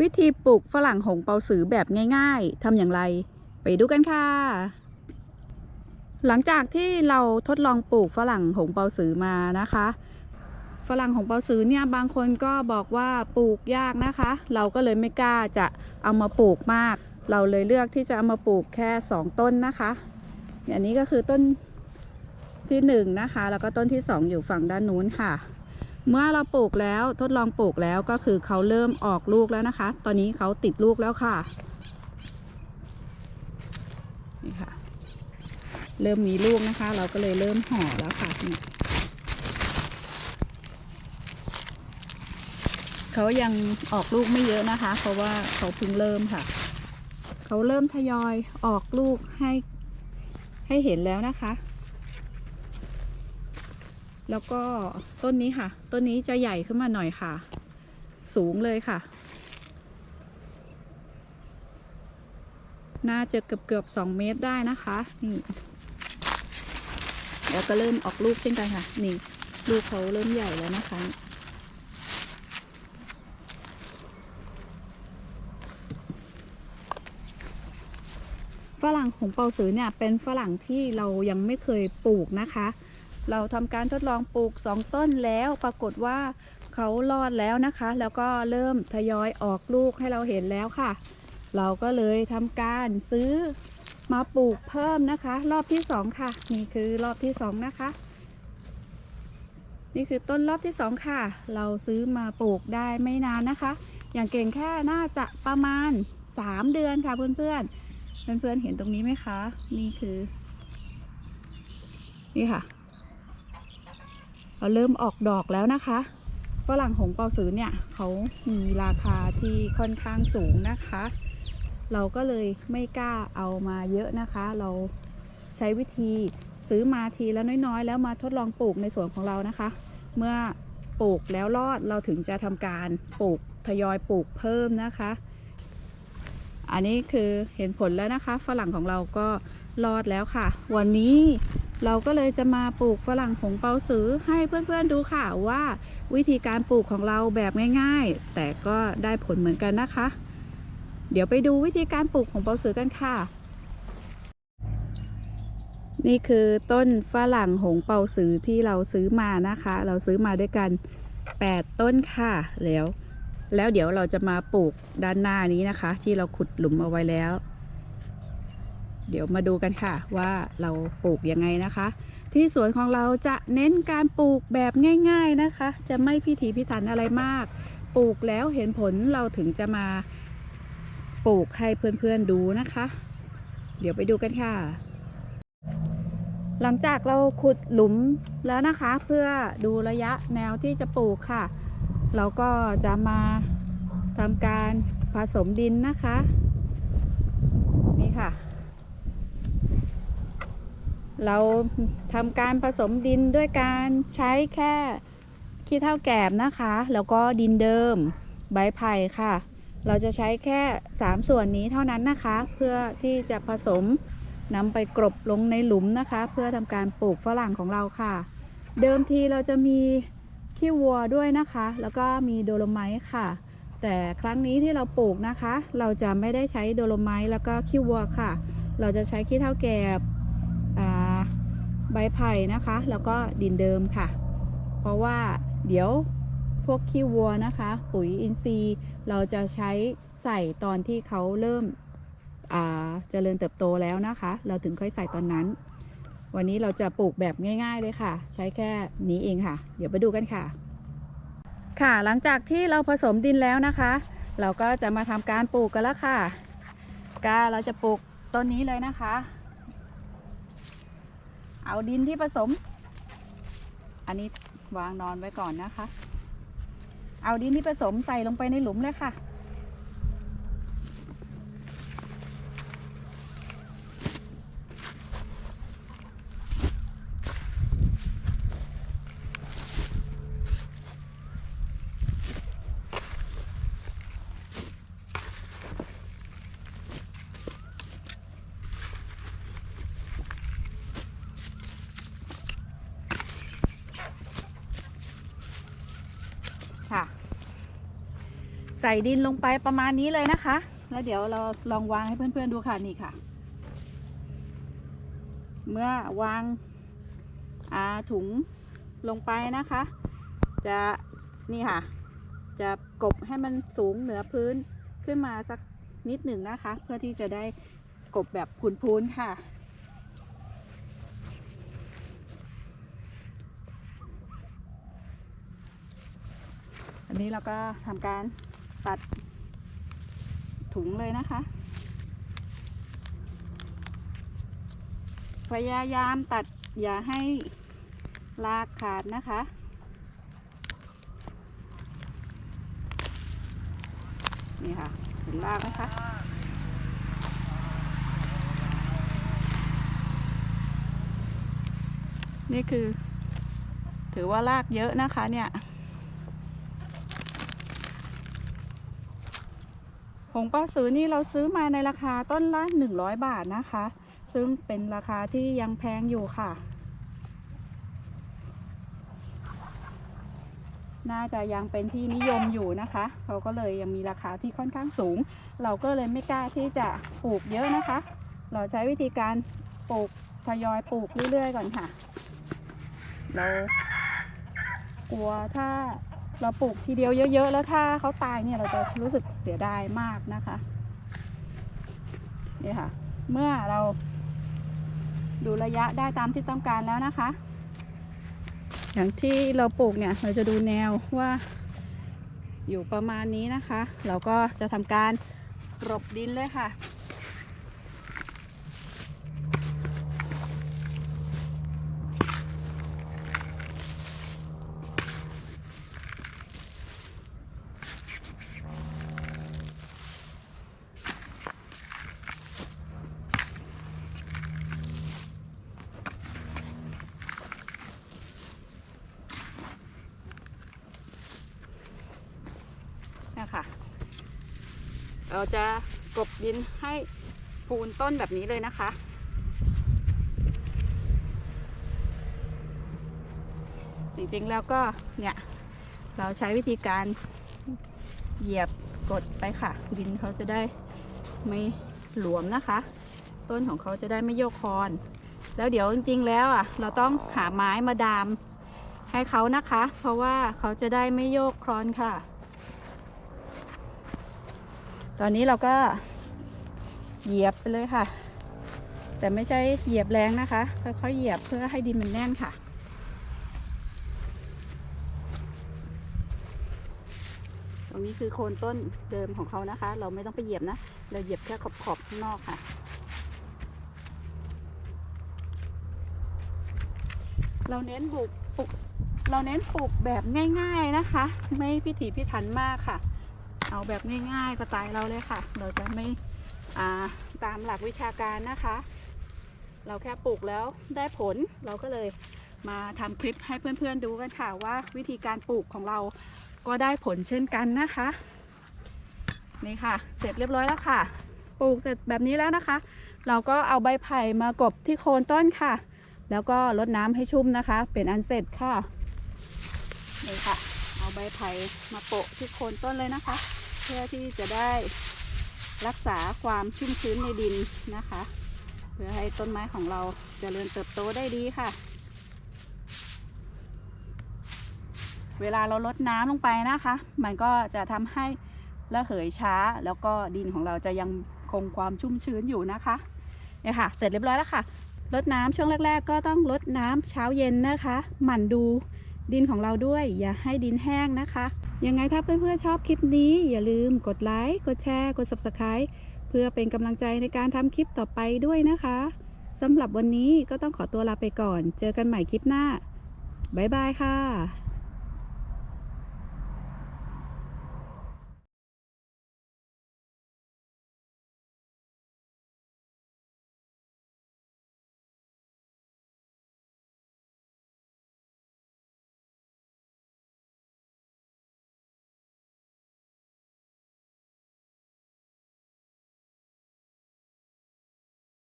วิธีปลูกฝรั่งหงเปาสือแบบง่ายๆทำอย่างไร ไปดูกันค่ะ หลังจากที่เราทดลองปลูกฝรั่งหงเปาสือมานะคะ ฝรั่งหงเปาสือเนี่ยบางคนก็บอกว่าปลูกยากนะคะ เราก็เลยไม่กล้าจะเอามาปลูกมาก เราเลยเลือกที่จะเอามาปลูกแค่ 2 ต้นนะคะอันนี้ก็คือต้นที่1นงนะคะแล้วก็ต้นที่ 2 อยู่ฝั่งด้านนู้นค่ะ เมื่อเราปลูกแล้วทดลองปลูกแล้วก็คือเขาเริ่มออกลูกแล้วนะคะ ตอนนี้เขาติดลูกแล้วค่ะนี่ค่ะ เริ่มมีลูกนะคะ เราก็เลยเริ่มห่อแล้วค่ะนี่เขายังออกลูกไม่เยอะนะคะ เพราะว่าเขาเพิ่งเริ่มค่ะ เขาเริ่มทยอยออกลูกให้ให้เห็นแล้วนะคะ แล้วก็ต้นนี้ค่ะ ต้นนี้จะใหญ่ขึ้นมาหน่อยค่ะ สูงเลยค่ะ น่าจะเกือบเกือบสองเมตรได้นะคะนี่แล้วก็เริ่มออกลูกเช่นกันค่ะ นี่ลูกเขาเริ่มใหญ่แล้วนะคะฝรั่งหงเปาสือเนี่ยเป็นฝรั่งที่เรายังไม่เคยปลูกนะคะ เราทำการทดลองปลูกสองต้นแล้วปรากฏว่าเขารอดแล้วนะคะ แล้วก็เริ่มทยอยออกลูกให้เราเห็นแล้วค่ะ เราก็เลยทำการซื้อมาปลูกเพิ่มนะคะ รอบที่สองค่ะ นี่คือรอบที่สองนะคะ นี่คือต้นรอบที่สองค่ะ เราซื้อมาปลูกได้ไม่นานนะคะ อย่างเก่งแค่น่าจะประมาณสามเดือนค่ะเพื่อนๆเพื่อนๆเห็นตรงนี้ไหมคะ นี่คือ นี่ค่ะ เราเริ่มออกดอกแล้วนะคะฝรั่งหงเปาสือเนี่ยเขามีราคาที่ค่อนข้างสูงนะคะ เราก็เลยไม่กล้าเอามาเยอะนะคะ เราใช้วิธีซื้อมาทีละน้อยๆ แล้วมาทดลองปลูกในสวนของเรานะคะ เมื่อปลูกแล้วรอดเราถึงจะทำการปลูกทยอยปลูกเพิ่มนะคะ อันนี้คือเห็นผลแล้วนะคะ ฝรั่งของเราก็รอดแล้วค่ะ วันนี้ เราก็เลยจะมาปลูกฝรั่งผงเปาสือให้เพื่อนๆดูค่ะว่า วิธีการปลูกของเราแบบง่าย ๆ แต่ก็ได้ผลเหมือนกันนะคะ เดี๋ยวไปดูวิธีการปลูกของเปาสือกันค่ะ นี่คือต้นฝรั่งหงเปาสือที่เราซื้อมานะคะ เราซื้อมาด้วยกัน 8 ต้นค่ะแล้วแล้วเดี๋ยวเราจะมาปลูกด้านหน้านี้นะคะ ที่เราขุดหลุมเอาไว้แล้ว เดี๋ยวมาดูกันค่ะว่าเราปลูกยังไงนะคะ ที่สวนของเราจะเน้นการปลูกแบบง่าย ๆนะคะ จะไม่พิถีพิถันอะไรมาก ปลูกแล้วเห็นผลเราถึงจะมาปลูกให้เพื่อนๆดูนะคะ เดี๋ยวไปดูกันค่ะ หลังจากเราขุดหลุมแล้วนะคะ เพื่อดูระยะแนวที่จะปลูกค่ะ เราก็จะมาทำการผสมดินนะคะ นี่ค่ะ เราทำการผสมดินด้วยการใช้แค่ขี้เถ้าแกบนะคะ แล้วก็ดินเดิมใบไผ่ค่ะ เราจะใช้แค่ 3 ส่วนนี้เท่านั้นนะคะ เพื่อที่จะผสมนำไปกรบลงในหลุมนะคะ เพื่อทำการปลูกฝรั่งของเราค่ะ เดิมทีเราจะมีขี้วัวด้วยนะคะ แล้วก็มีโดโลไมต์ค่ะ แต่ครั้งนี้ที่เราปลูกนะคะ เราจะไม่ได้ใช้โดโลไมต์แล้วก็ขี้วัวค่ะ เราจะใช้ขี้เถ้าแกบอ่ ใบไผ่นะคะ แล้วก็ดินเดิมค่ะ เพราะว่าเดี๋ยวพวกขี้วัวนะคะ ปุ๋ยอินทรีย์เราจะใช้ใส่ตอนที่เขาเริ่มเจริญเติบโตแล้วนะคะ เราถึงค่อยใส่ตอนนั้น วันนี้เราจะปลูกแบบง่ายๆเลยค่ะ ใช้แค่นี้เองค่ะ เดี๋ยวไปดูกันค่ะ ค่ะหลังจากที่เราผสมดินแล้วนะคะ เราก็จะมาทำการปลูกกันแล้วค่ะกาเราจะปลูกต้นนี้เลยนะคะ เอาดินที่ผสม อันนี้วางนอนไว้ก่อนนะคะ เอาดินที่ผสมใส่ลงไปในหลุมเลยค่ะ สส่ดินลงไปประมาณนี้เลยนะคะ แล้วเดี๋ยวเราลองวางให้เพื่อนๆดูค่ะนี่ค่ะ เมื่อวางาถุงลงไปนะคะ จะนี่ค่ะ จะกบให้มันสูงเหนือพื้นขึ้นมาสักนิดหนึ่งนะคะ เพื่อที่จะได้กบแบบพูนพูนๆค่ะ อันนี้เราก็ทำการ ตัดถุงเลยนะคะ พยายามตัดอย่าให้ลากขาดนะคะ นี่ค่ะเห็นลากไหมคะนี่คือ ถือว่าลากเยอะนะคะเนี่ย งป้าซื้อนี่เราซื้อมาในราคาต้นละ 100 บาทนะคะ ซึ่งเป็นราคาที่ยังแพงอยู่ค่ะ น่าจะยังเป็นที่นิยมอยู่นะคะเขาก็เลยยังมีราคาที่ค่อนข้างสูง เราก็เลยไม่กล้าที่จะปลูกเยอะนะคะ เราใช้วิธีการปลูกทยอยปลูกเรื่อยๆก่อนค่ะ เรากลัวถ้า เราปลูกทีเดียวเยอะๆ แล้วถ้าเขาตายเนี่ยเราจะรู้สึกเสียดายมากนะคะนี่ค่ะ เมื่อเรา ดูระยะได้ตามที่ต้องการแล้วนะคะ อย่างที่เราปลูกเนี่ย เราจะดูแนวว่า อยู่ประมาณนี้นะคะ เราก็จะทำการกรบดินเลยค่ะ เราจะกบดินให้ปูนต้นแบบนี้เลยนะคะ จริงๆแล้วก็เนี่ย เราใช้วิธีการเหยียบกดไปค่ะ ดินเขาจะได้ไม่หลวมนะคะ ต้นของเขาจะได้ไม่โยกคอน แล้วเดี๋ยวจริงๆแล้วอะ เราต้องหาไม้มาดามให้เขานะคะ เพราะว่าเขาจะได้ไม่โยกคลอนค่ะ ตอนนี้เราก็เหยียบไปเลยค่ะ แต่ไม่ใช่เหยียบแรงนะคะ ค่อยๆเหยียบเพื่อให้ดินมันแน่นค่ะ ตรงนี้คือโคนต้นเดิมของเขานะคะ เราไม่ต้องไปเหยียบนะ เราเหยียบแค่ขอบๆข้างนอกค่ะเราเน้นปลูกปลูกเราเน้นปลูกแบบง่าย ๆนะคะ ไม่พิถีพิถันมากค่ะ เอาแบบง่ายๆสไตล์เราเลยค่ะ เราจะไม่าตามหลักวิชาการนะคะ เราแค่ปลูกแล้วได้ผลเราก็เลยมาทำคลิปให้เพื่อนๆดูกันค่ะว่าวิธีการปลูกของเราก็ได้ผลเช่นกันนะคะ นี่ค่ะ เสร็จเรียบร้อยแล้วค่ะ ปลูกเสร็จแบบนี้แล้วนะคะ เราก็เอาใบไผ่มากบที่โคนต้นค่ะ แล้วก็รดน้ำให้ชุ่มนะคะ เป็นอันเสร็จค่ะนี่ค่ะ เอาใบไผ่มาโปะที่โคนต้นเลยนะคะ เพื่อที่จะได้รักษาความชุ่มชื้นในดินนะคะ เพื่อให้ต้นไม้ของเราจเจริญเติบโตได้ดีค่ะ เวลาเราลดน้ำลงไปนะคะ มันก็จะทำให้ระเหยช้า แล้วก็ดินของเราจะยังคงความชุ่มชื้นอยู่นะคะเนี่ยค่ะ เสร็จเรียบร้อยแล้วค่ะลดน้ำช่วงแรก ๆ ก็ต้องลดน้ำเช้าเย็นนะคะ หมั่นดูดินของเราด้วย อย่าให้ดินแห้งนะคะ ยังไงถ้าเพื่อนๆชอบคลิปนี้ อย่าลืมกดไลค์ กดแชร์ กด Subscribe เพื่อเป็นกำลังใจในการทำคลิปต่อไปด้วยนะคะสำหรับวันนี้ก็ต้องขอตัวลาไปก่อน เจอกันใหม่คลิปหน้า บ๊ายบายค่ะ